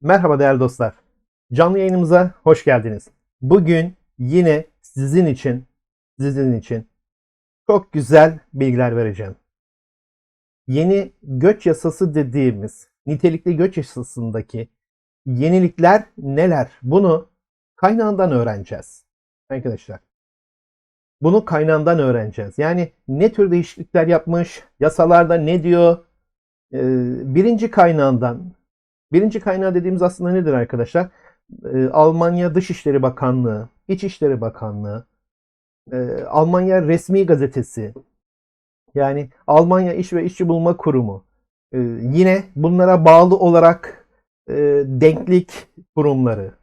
Merhaba değerli dostlar. Canlı yayınımıza hoş geldiniz. Bugün yine sizin için, sizin için çok güzel bilgiler vereceğim. Yeni göç yasası dediğimiz nitelikli göç yasasındaki yenilikler neler? Bunu kaynağından öğreneceğiz. Arkadaşlar. Bunu kaynağından öğreneceğiz. Yani ne tür değişiklikler yapmış, yasalarda ne diyor, Ee, birinci kaynağından Birinci kaynağı dediğimiz aslında nedir arkadaşlar? Ee, Almanya Dışişleri Bakanlığı, İçişleri Bakanlığı, e, Almanya Resmi Gazetesi, yani Almanya İş ve İşçi Bulma Kurumu, e, yine bunlara bağlı olarak e, denklik kurumları.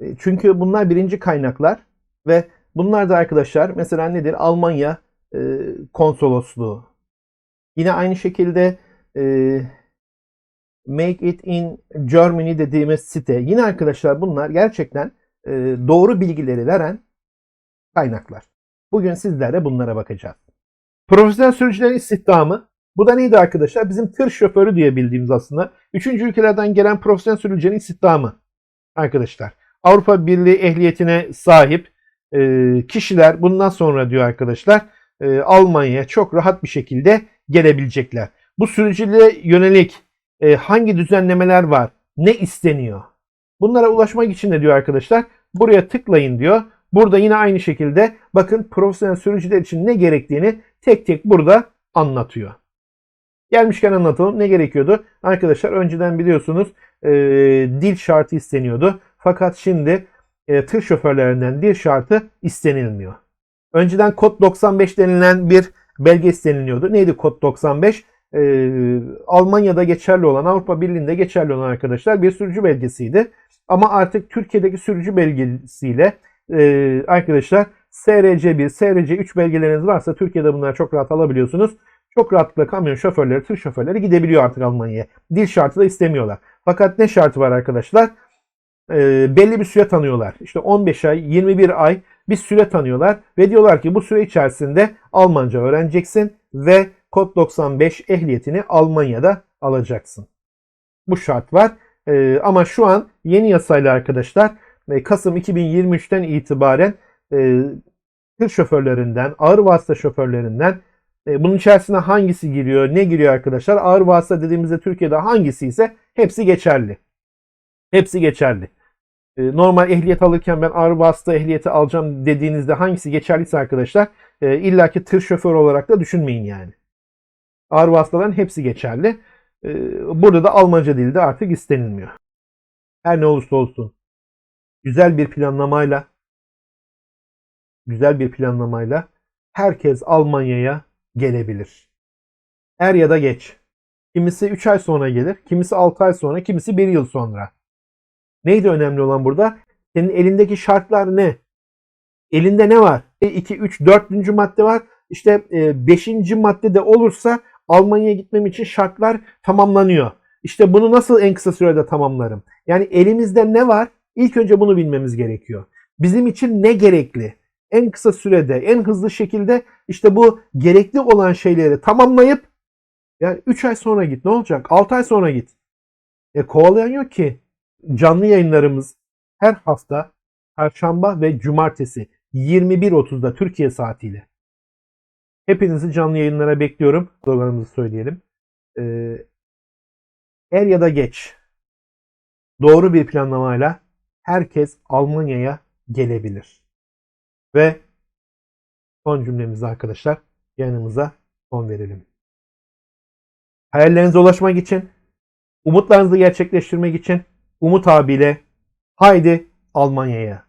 E, çünkü bunlar birinci kaynaklar ve bunlar da arkadaşlar mesela nedir? Almanya e, konsolosluğu. Yine aynı şekilde e, Make It in Germany dediğimiz site. Yine arkadaşlar bunlar gerçekten e, doğru bilgileri veren kaynaklar. Bugün sizlerle bunlara bakacağız. Profesyonel sürücülerin istihdamı. Bu da neydi arkadaşlar? Bizim tır şoförü diye bildiğimiz aslında. Üçüncü ülkelerden gelen profesyonel sürücülerin istihdamı. Arkadaşlar. Avrupa Birliği ehliyetine sahip e, kişiler bundan sonra diyor arkadaşlar e, Almanya'ya çok rahat bir şekilde gelebilecekler. Bu sürücülüğe yönelik e, hangi düzenlemeler var, ne isteniyor? Bunlara ulaşmak için de diyor arkadaşlar buraya tıklayın diyor. Burada yine aynı şekilde bakın profesyonel sürücüler için ne gerektiğini tek tek burada anlatıyor. Gelmişken anlatalım ne gerekiyordu? Arkadaşlar önceden biliyorsunuz e, dil şartı isteniyordu. Fakat şimdi e, tır şoförlerinden dil şartı istenilmiyor. Önceden kod 95 denilen bir belge isteniliyordu. Neydi kod 95? E, Almanya'da geçerli olan, Avrupa Birliği'nde geçerli olan arkadaşlar bir sürücü belgesiydi. Ama artık Türkiye'deki sürücü belgesiyle e, arkadaşlar SRC1, SRC3 belgeleriniz varsa Türkiye'de bunları çok rahat alabiliyorsunuz. Çok rahatlıkla kamyon şoförleri, tır şoförleri gidebiliyor artık Almanya'ya. Dil şartı da istemiyorlar. Fakat ne şartı var arkadaşlar? E, belli bir süre tanıyorlar. İşte 15 ay, 21 ay bir süre tanıyorlar ve diyorlar ki bu süre içerisinde Almanca öğreneceksin ve kod 95 ehliyetini Almanya'da alacaksın. Bu şart var. Ee, ama şu an yeni yasayla arkadaşlar e, Kasım 2023'ten itibaren e, tır şoförlerinden, ağır vasıta şoförlerinden e, bunun içerisine hangisi giriyor, ne giriyor arkadaşlar? Ağır vasıta dediğimizde Türkiye'de hangisi ise hepsi geçerli. Hepsi geçerli. E, normal ehliyet alırken ben ağır vasıta ehliyeti alacağım dediğinizde hangisi geçerliyse arkadaşlar e, illaki tır şoför olarak da düşünmeyin yani. Ağır vasıtaların hepsi geçerli. Ee, burada da Almanca dilde artık istenilmiyor. Her ne olursa olsun güzel bir planlamayla güzel bir planlamayla herkes Almanya'ya gelebilir. Er ya da geç. Kimisi 3 ay sonra gelir, kimisi 6 ay sonra, kimisi 1 yıl sonra. Neydi önemli olan burada? Senin elindeki şartlar ne? Elinde ne var? 2, 3, 4. madde var. İşte 5. madde de olursa Almanya'ya gitmem için şartlar tamamlanıyor. İşte bunu nasıl en kısa sürede tamamlarım? Yani elimizde ne var? İlk önce bunu bilmemiz gerekiyor. Bizim için ne gerekli? En kısa sürede, en hızlı şekilde işte bu gerekli olan şeyleri tamamlayıp yani 3 ay sonra git ne olacak? 6 ay sonra git. E kovalayan yok ki. Canlı yayınlarımız her hafta Perşembe ve Cumartesi 21.30'da Türkiye saatiyle. Hepinizi canlı yayınlara bekliyorum. Sloganımızı söyleyelim. Ee, er ya da geç doğru bir planlamayla herkes Almanya'ya gelebilir. Ve son cümlemizde arkadaşlar yanımıza son verelim. Hayallerinize ulaşmak için, umutlarınızı gerçekleştirmek için Umut abiyle haydi Almanya'ya.